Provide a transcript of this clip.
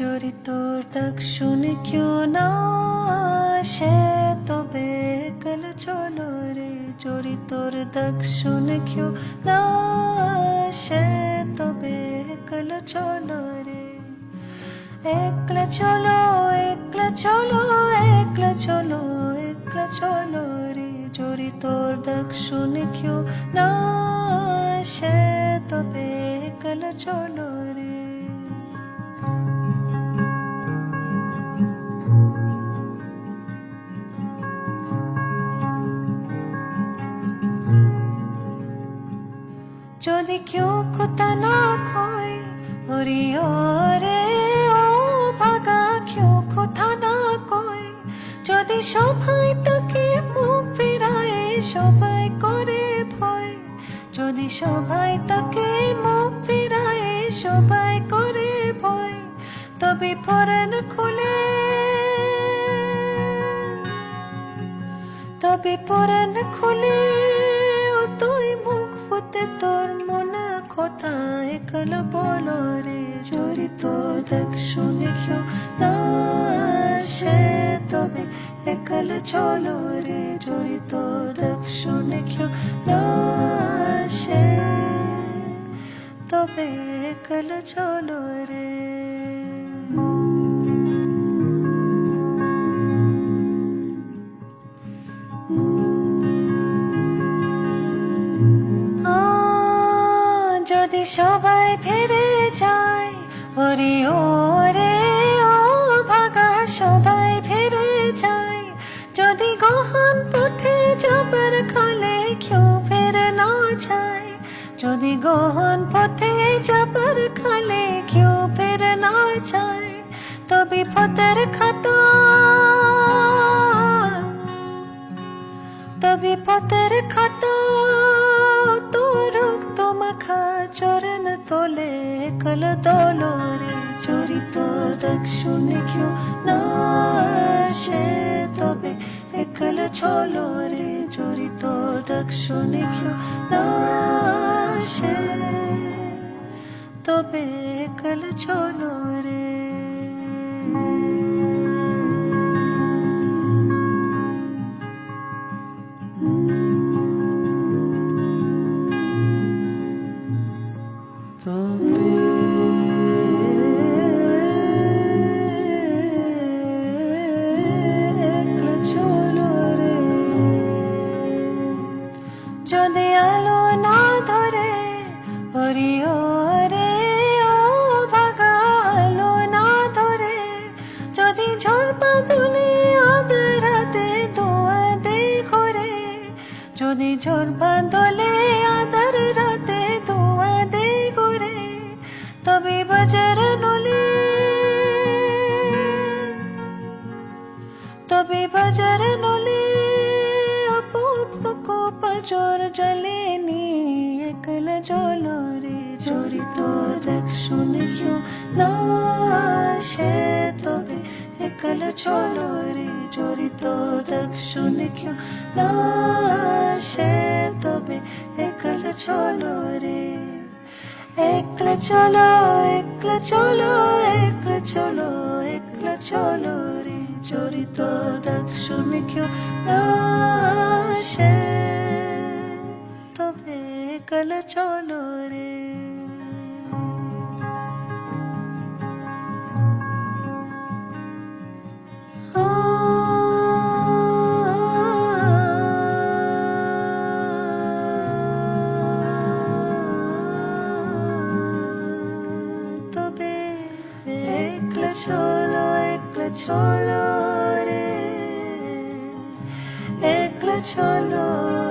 যদি তোর ডাক শুনে কেউ না সে তবে কাল চলো রে। যদি তোর ডাক শুনে কেউ না সে তবে কাল চলো রে। একলা চলো একলা চলো একলা চলো একলা চলো রে। যদি তোর ডাক শুনে কেউ না সে তবে কাল চলো রে। যদি কেউ কথা না কয় ওরে ও ভাগা, কেউ কথা না কয়। যদি সবাই তাকে মুখ ফেরায়, সবাই করে ভয়। যদি সবাই তাকে মুখ ফেরায়, সবাই করে ভয়। তবে পরাণ খুলে, তবে পরাণ খুলে। ফুতে তোর মনে কথা, একল বলো রে জোরি তো দেখ শুনে কেউ না তবে। একল চলো রে জোরি তো দেখ শুনে কেউ না তবে। একল চলো রে। সবাই ফিরে যায়। ওরে ওরে, ও ভাগা, সবাই ফিরে যায়। যদি গহন পথে যাবার খালে কেউ ফেরে না যায়। যদি গহন পথে যাবার খালে কেউ ফেরে না যায় তবে পথের খাতা। তবে পথের খাতা। দোলরে চরিত দক্ষিণে কেউ না সে তবে একল চলো রে চরিত দক্ষিণে কেউ না সে তবে একল চলো রে তবে যদি আলো না ধরে ওরি ওরে ও ভাগা আলো না ধরে, যদি ঝড় বাদলে আধার রাতে দোয়া দে ঘরে, যদি ঝড় বাদলে আধার রাতে দোয়া দে ঘরে, তবে বাজার নলে, তবে বাজার নলে ফুকো পাজর জ্বলেনি একলা জল রে। জড়িত দেখ শুনে কেউ না তবে। একলা চলো রে জড়িত দেখ শুনে কেউ না তবে। একলা চলো রে। একলা চলো একলা চলো একলা চলো একলা চলো রে। না তবে একলা চলো রে। চলো একলা চলো রে। একলা চলো।